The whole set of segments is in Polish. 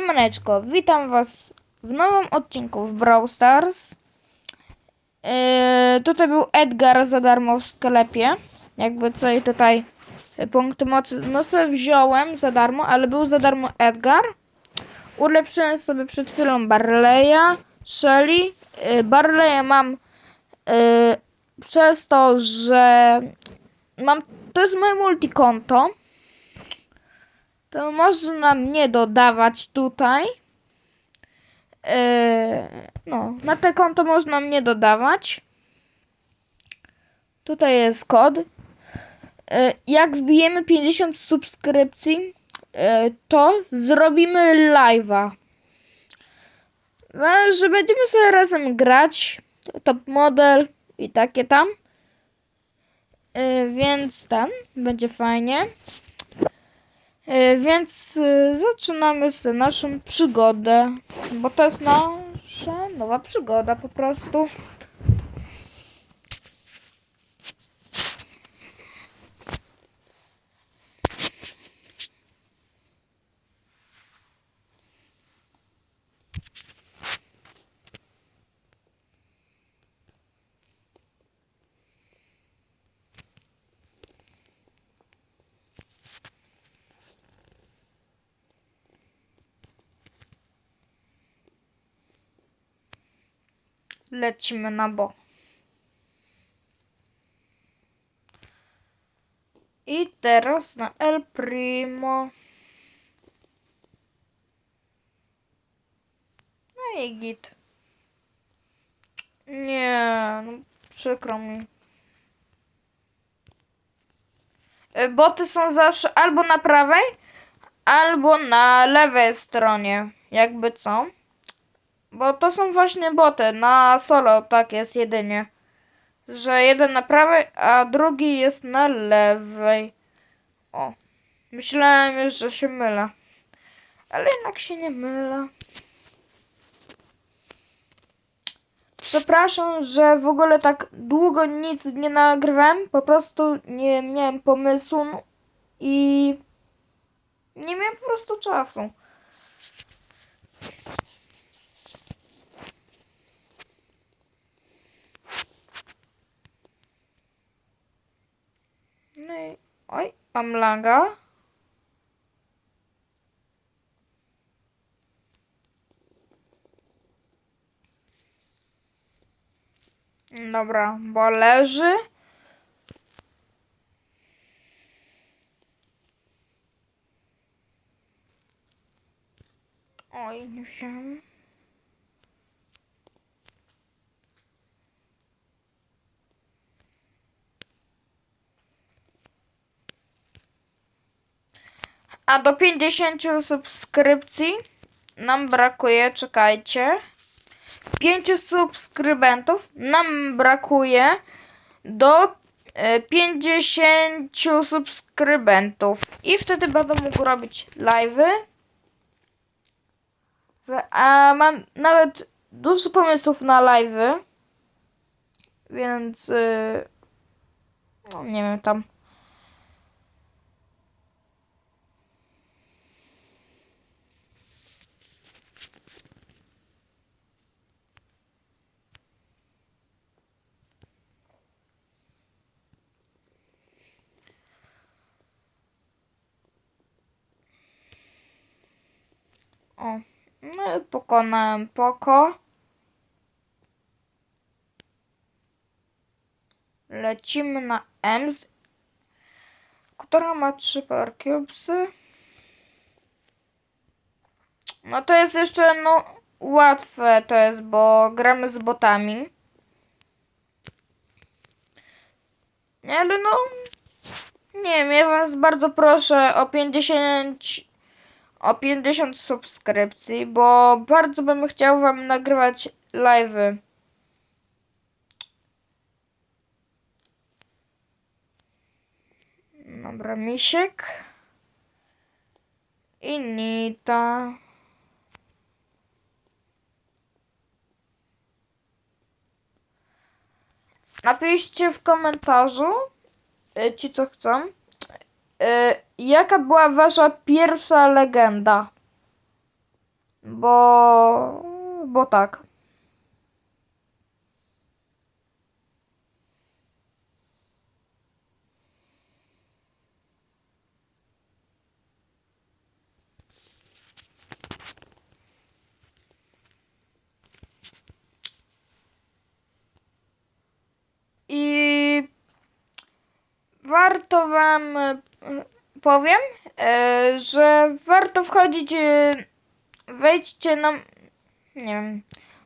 Siemaneczko, witam was w nowym odcinku w Brawl Stars. Yy, tutaj był Edgar za darmo w sklepie. Jakby co i tutaj punkty mocy no sobie wziąłem za darmo, ale był za darmo Edgar. Ulepszyłem sobie przed chwilą Barleya, Shelly. Yy, Barleya mam yy, przez to, że mam to jest moje multikonto to można mnie dodawać tutaj. Yy, no, na te konto można mnie dodawać. Tutaj jest kod. Yy, jak wbijemy 50 subskrypcji, yy, to zrobimy live'a. No, Że będziemy sobie razem grać. Top model i takie tam. Więc ten będzie fajnie. E, Więc e, zaczynamy sobie naszą przygodę, bo to jest nasza nowa przygoda po prostu. Lecimy na bo. I teraz na El Primo. No i git. Nie, no przykro mi. Y, Boty są zawsze albo na prawej, albo na lewej stronie. Jakby co. Bo to są właśnie boty. Na solo tak jest jedynie. Że jeden na prawej, a drugi jest na lewej. O. Myślałem już, że się mylę. Ale jednak się nie mylę. Przepraszam, że w ogóle tak długo nic nie nagrywałem. Po prostu nie miałem pomysłu i nie miałem po prostu czasu. I... Oj, mam laga. Dobra, bo leży. Oj, nie wziąłem. A do 50 subskrypcji nam brakuje, czekajcie. 5 subskrybentów nam brakuje do e, 50 subskrybentów. I wtedy będę mógł robić live'y. A mam nawet dużo pomysłów na live'y. Więc y, no nie wiem tam. O, no pokonałem Poko. Lecimy na Ems, która ma trzy Cubesy. No to jest jeszcze, no, łatwe to jest, bo gramy z botami. Ale no, nie wiem, ja was bardzo proszę o 50 o 50 subskrypcji, bo bardzo bym chciał wam nagrywać live'y. Dobra, misiek. I Nita. Napiszcie w komentarzu, y, ci co chcą, y, jaka była wasza pierwsza legenda? bo, bo tak. I warto Wam powiem, e, że warto wchodzić. e, Wejdźcie na. Nie wiem.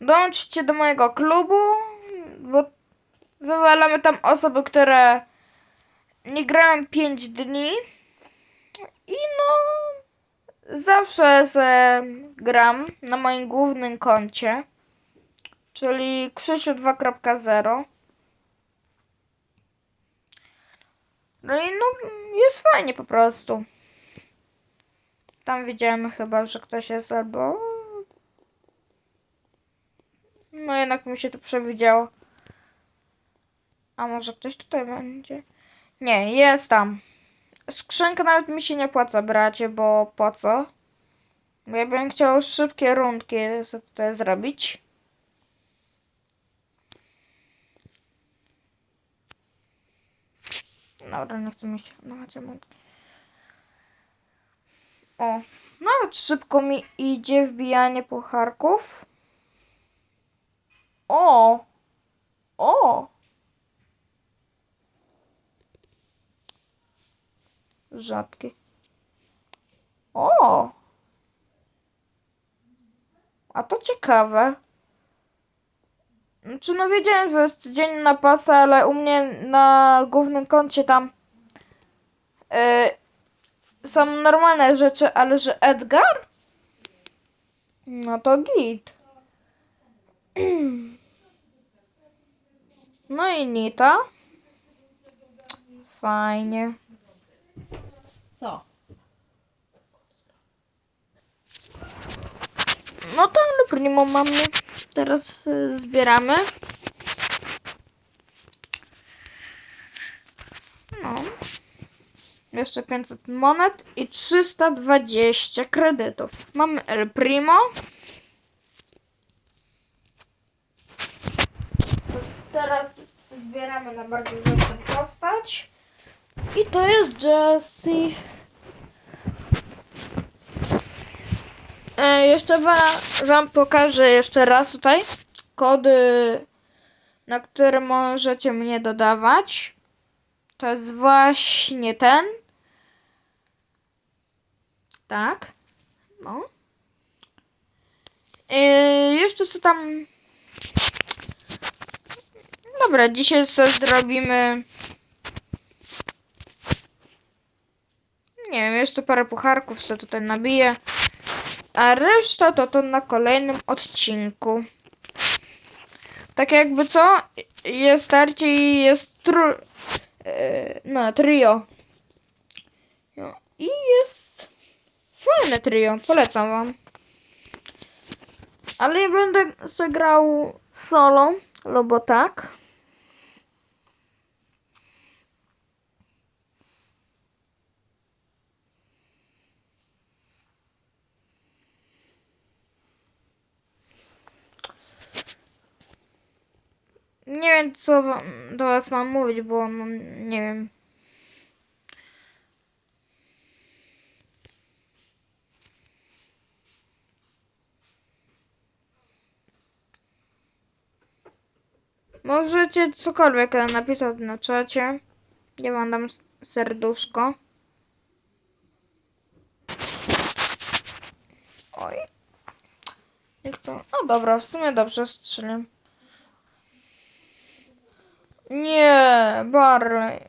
Dołączcie do mojego klubu, bo wywalamy tam osoby, które nie grają 5 dni. I no. Zawsze se gram na moim głównym koncie, czyli Krzysiu 2.0. No i no, jest fajnie po prostu. Tam widziałem chyba, że ktoś jest albo... No jednak mi się to przewidziało. A może ktoś tutaj będzie? Nie, jest tam. Skrzynka nawet mi się nie opłaca bracie, bo po co? Bo ja bym chciał szybkie rundki sobie tutaj zrobić. Dobra, nie chcę mi się dawać emotki. O, nawet szybko mi idzie wbijanie pucharków. O! O! Rzadkie. O! A to ciekawe. Znaczy, no wiedziałem, że jest dzień na pasę, ale u mnie na głównym koncie tam yy, są normalne rzeczy, ale że Edgar? No to git. No i Nita. Fajnie. Co? No to ale primo mamy. Teraz y, zbieramy. No. Jeszcze 500 monet i 320 kredytów. Mamy El Primo. Teraz zbieramy na bardziej rzeczną postać. I to jest Jessie. E, jeszcze wam, pokażę jeszcze raz tutaj kody, na które możecie mnie dodawać. To jest właśnie ten. Tak. No. E, jeszcze co tam. Dobra, dzisiaj sobie zrobimy. Nie wiem, jeszcze parę pucharków sobie tutaj nabiję. A reszta to to na kolejnym odcinku. Tak jakby co? Jest starcie i jest tru... e, No, trio. No, I jest fajne trio, polecam wam. Ale ja będę sobie grał solo, albo tak. Nie wiem, co wam, do was mam mówić, bo no, nie wiem. Możecie cokolwiek napisać na czacie. Ja wam dam serduszko. Oj. Nie chcę. O dobra, w sumie dobrze strzeliłem. Nie, Barley.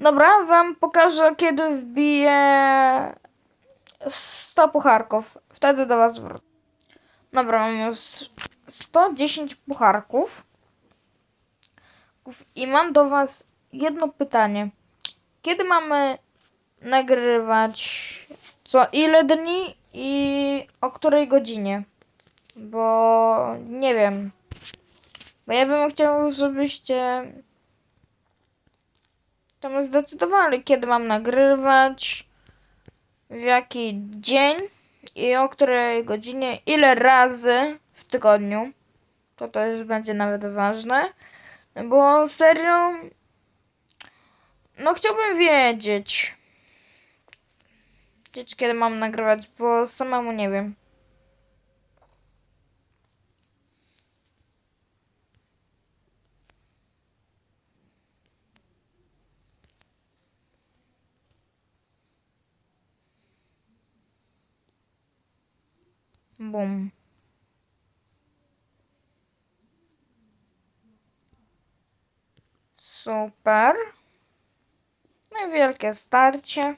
Dobra, wam pokażę, kiedy wbiję 100 pucharków. Wtedy do was wrócę. Dobra, mam już 110 pucharków. I mam do was jedno pytanie. Kiedy mamy nagrywać co ile dni i o której godzinie? Bo nie wiem. Bo ja bym chciał, żebyście tam zdecydowali, kiedy mam nagrywać, w jaki dzień i o której godzinie, ile razy w tygodniu. To też będzie nawet ważne. Bo serio, no chciałbym wiedzieć, wiedzieć kiedy mam nagrywać, bo samemu nie wiem. Bum. Super. No i wielkie starcie.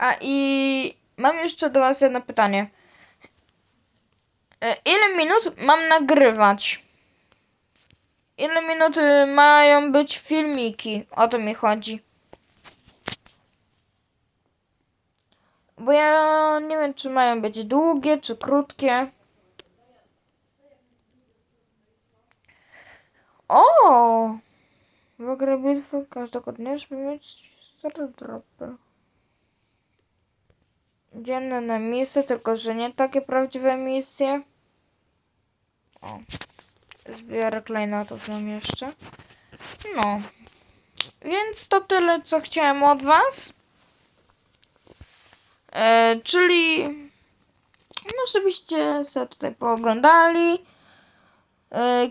A i mam jeszcze do Was jedno pytanie. E, Ile minut mam nagrywać? Ile minut y, mają być filmiki? O to mi chodzi. Bo ja nie wiem, czy mają być długie, czy krótkie. O! W ogóle bitwy każdego dnia, żeby mieć stare dropy. Dzienne na misje, tylko że nie takie prawdziwe misje. O. Zbiorę klejnotów mam jeszcze. No. Więc to tyle, co chciałem od was. E, czyli no żebyście sobie tutaj pooglądali e,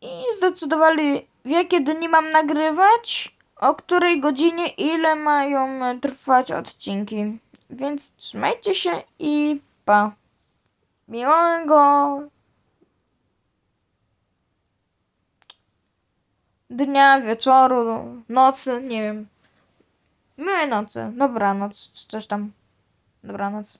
i zdecydowali w jakie dni mam nagrywać, o której godzinie, ile mają e, trwać odcinki. Więc trzymajcie się i pa. Miłego dnia, wieczoru, nocy, nie wiem. Miłej nocy, dobranoc, czy coś tam. Dobranoc.